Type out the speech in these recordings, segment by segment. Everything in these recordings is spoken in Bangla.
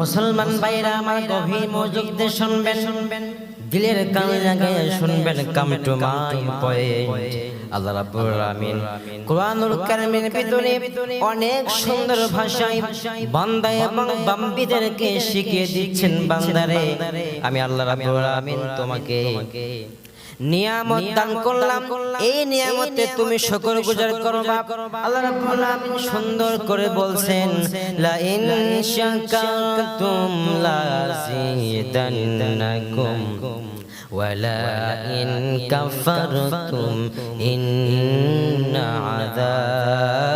মুসলমান ভাইরা আমার গভীর মনোযোগ দিয়ে শুনবেন। শুনবেন। দিলের কান লাগায় শুনবেন কাম টু মাই পয়েন্ট। আল্লাহ রাব্বুল আলামিন কোরআনুল কারীমের ভিতরে অনেক সুন্দর ভাষায় বান্দা এবং বাম্বিদেরকে শিখিয়ে দিচ্ছেন বান্দারে। আমি আল্লাহ রাব্বুল আলামিন তোমাকে নিয়ামত দান করলাম। এই নিয়ামতে তুমি শুকর গুজার করবা আল্লাহ রাব্বুল আলামিন সুন্দর করে বলছেন লা ইন শাকারতুম লা জিদান্নাকুম ওয়ালা ইন কাফারতুম ইন্না আযাবি।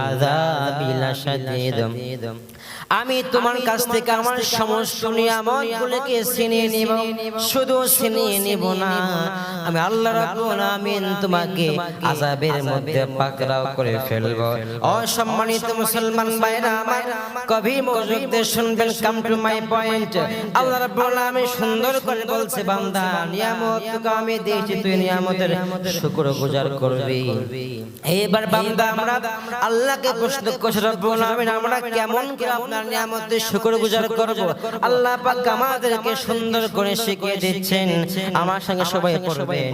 আযাবি লাশাদীদ আমি তোমার কাছ থেকে আমার সমস্ত নিয়ামত গুলোকে ছিনিয়ে নিব। শুধু ছিনিয়ে নিব না। আমি আল্লাহ রাব্বুল আমিন তোমাকে আযাবের মধ্যে পাকড়াও করে ফেলব। অসম্মানিত মুসলমান ভাইরা আমার কবি মনোযোগ দিয়ে শুনবেন। কাম টু মাই পয়েন্ট আল্লাহ রাব্বুল আমিন সুন্দর করে বলছে বান্দা নিয়ামত তোকে আমি দিয়েছি তুই নিয়ামতের শুকর গুজার করবি। এবার বান্দা আমরা আল্লাহকে প্রশ্ন করছি রব্বুল আমিন আমরা কেমন করে আপনার নিয়ামতের শুকর গুজার করব। আল্লাহ পাক আমাদেরকে সুন্দর করে শিখিয়ে দিচ্ছেন। আমার সঙ্গে সবাই পড়বেন।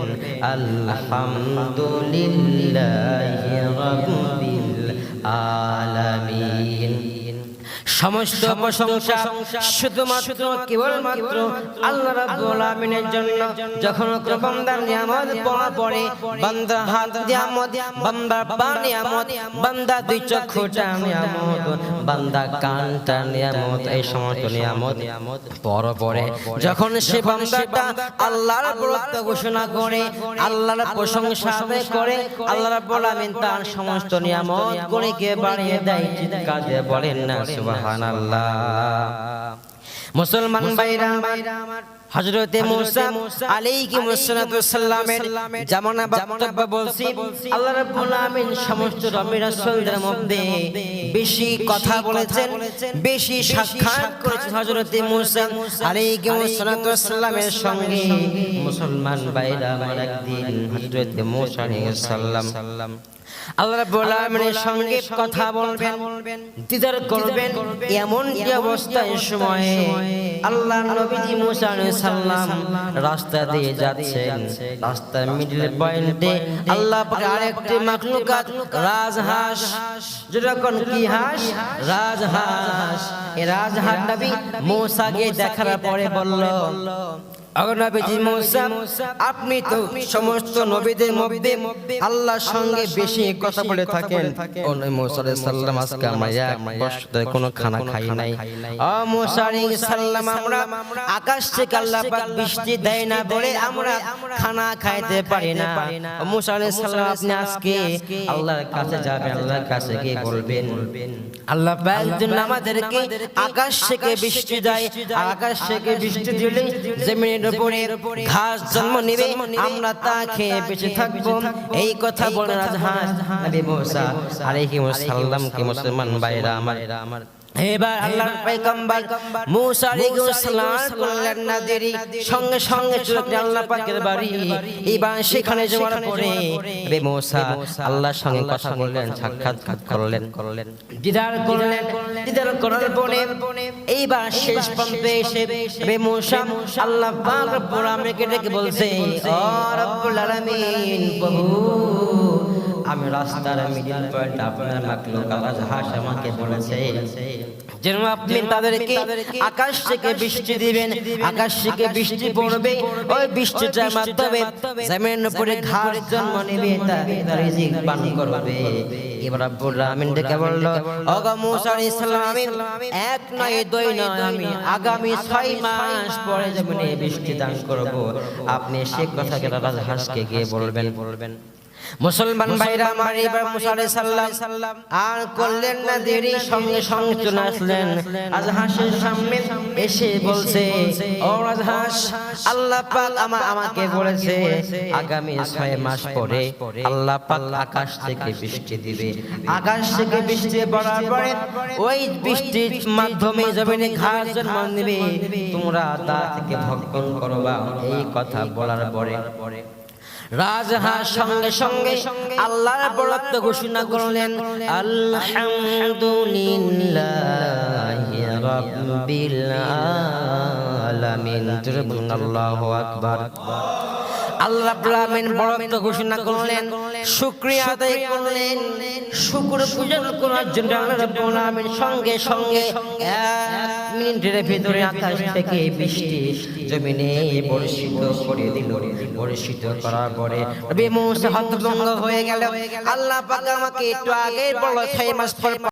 আলহামদুলিল্লাহি রাব্বিল সমস্ত প্রশংসা শুধুমাত্র কেবলমাত্র আল্লাহ রাব্বুল আমিনের জন্য। যখন বান্দার নিয়ামত পাওয়া পড়ে বান্দার হাত নিয়ামত বান্দার পা নিয়ামত বান্দা দুই চক্ষুটা নিয়ামত বান্দা কানটা নিয়ামত এই সমস্ত নিয়ামত পর পরে যখন সে বান্দাটা আল্লাহর প্রত্য ঘোষণা করে আল্লাহর প্রশংসা করে আল্লাহ রাব্বুল আমিন তার সমস্ত নিয়ামত গুলিকে বাড়িয়ে দেয় চিৎকার বলেন না সুবহানাল্লাহ। মুসলমান ভাইরা আমার হযরতে মূসা আলাইহিস সালামের জামানা বক্তব্য বলছি আল্লাহ রাব্বুল আমিন সমস্ত নবী রাসূলদের মধ্যে বেশি কথা বলেছেন বেশি সাক্ষাৎ করেছেন হযরতে মূসা আলাইহিস সালামের সঙ্গে মুসলমান ভাইরা আমার একদিন হযরতে মূসা আলাইহিস সালাম আল্লাহ রাব্বুল আলামিনের সঙ্গে কথা বলবেন দিদার করবেন এমন কি অবস্থায় সময়ে আল্লাহ নবীজি মুসা আলাইহিস সালাম রাস্তা দিয়ে যাচ্ছেন। রাস্তার মিডল পয়েন্টে আল্লাহ আরেকটি মাখলুকাত রাজহাঁস। যেরকম কি হাঁস? রাজহাঁস। এই রাজহাঁস নবী মূসাকে দেখার পরে বলল আপনি তো সমস্ত নবীদের মধ্যে আল্লাহর সঙ্গে বেশি কথা বলে থাকেন। ও নবী মুসা আলাইহিস সালাম আজকে আমরা এক বছর কোনো খানা খাই নাই। ও মুসা আলাইহিস আমরা আকাশ থেকে আল্লাহ বৃষ্টি দেয় না বলে আমরা খানা খাইতে পারি না। ও মুসা আপনি আজকে আল্লাহর কাছে যাবেন আল্লাহর কাছে গিয়ে বলবেন। আল্লাহ আমাদেরকে আকাশ থেকে বৃষ্টি দেয় আকাশ থেকে বৃষ্টি দিলে জমিনের উপরে ঘাস জন্ম নেবে আমরা তা খেয়ে বেঁচে থাকব। এই কথা বলে রাজহাস নবী মুসা আলাইহিস সালাম কি মুসলমান ভাইরা আমার আমার এবার আল্লাহর পয়গম্বর মুসা আলাইহিস সালাম করলেন না দেরি সঙ্গে সঙ্গে চলে আল্লাহ পাকের বাড়ি এবার সেখানে যাওয়ার পরে রে মুসা আল্লাহর সঙ্গে কথা বললেন সাক্ষাৎ করলেন। করলেন। দিদার করলেন দিদার করার পরে এইবার শেষ পর্যন্ত এসে রে মুসা আল্লাহ পাক রব্বুল আলামিনকে ডেকে বলছে ও রব্বুল আলামিন প্রভু আমি রাস্তার মিডিল পয়েন্ট আপনার মাকলুক আল্লাহ জাহাজ আমাকে বলেছে। যেন আপনি তাদেরকে আকাশ থেকে বৃষ্টি দিবেন, আকাশ থেকে বৃষ্টি পড়বে। ওই বৃষ্টিটার মাধ্যমে উপরে ঘাস জন্ম নেবে তার রিজিক পান করবে। এবার ডেকে আলাইহিস এক নয়, দুই নয়, আমি আগামী ছয় মাস পরে বৃষ্টি দান করব। আপনি সে কথাকে রাজহাঁসকে গিয়ে বলবেন বলবেন। মুসলমান ভাইরা আমার এবার মুসা আলাইহিস সালাম আর করলেন না দেরি সঙ্গে সঙ্গে চলে আসলেন। আজহাসের সামনে এসে বলছে ও আজহাস আল্লাহ পাক আমা আমাকে বলেছে আগামী ছয় মাস পরে আল্লাহ পাক আকাশ থেকে বৃষ্টি দিবে। আকাশ থেকে বৃষ্টি পড়ার পরে ওই বৃষ্টির মাধ্যমে জমিনে ঘাস জন্ম নেবে তোমরা তা থেকে ভক্ষণ করবা। এই কথা বলার পরে রাজহাঁস সঙ্গে সঙ্গে আল্লাহর বরত্ব ঘোষণা করলেন আলহামদুলিল্লাহ আলামিন। আল্লাহু আকবার। আল্লাহ আলামিন বরত্ব ঘোষণা করলেন শুকরিয়া আদায় করলেন শুকর পূজন করার জন্য আল্লাহ রাব্বুল আলামিন সঙ্গে সঙ্গে এক মিনিটের ভিতরে আকাশ থেকে বৃষ্টি জমিনে বর্ষিত করে দিল। বর্ষিত করার পরে নবী মুসা হতভঙ্গ হয়ে গেল। আল্লাহ পাক আমাকে একটু আগে বলো ছয় মাস পর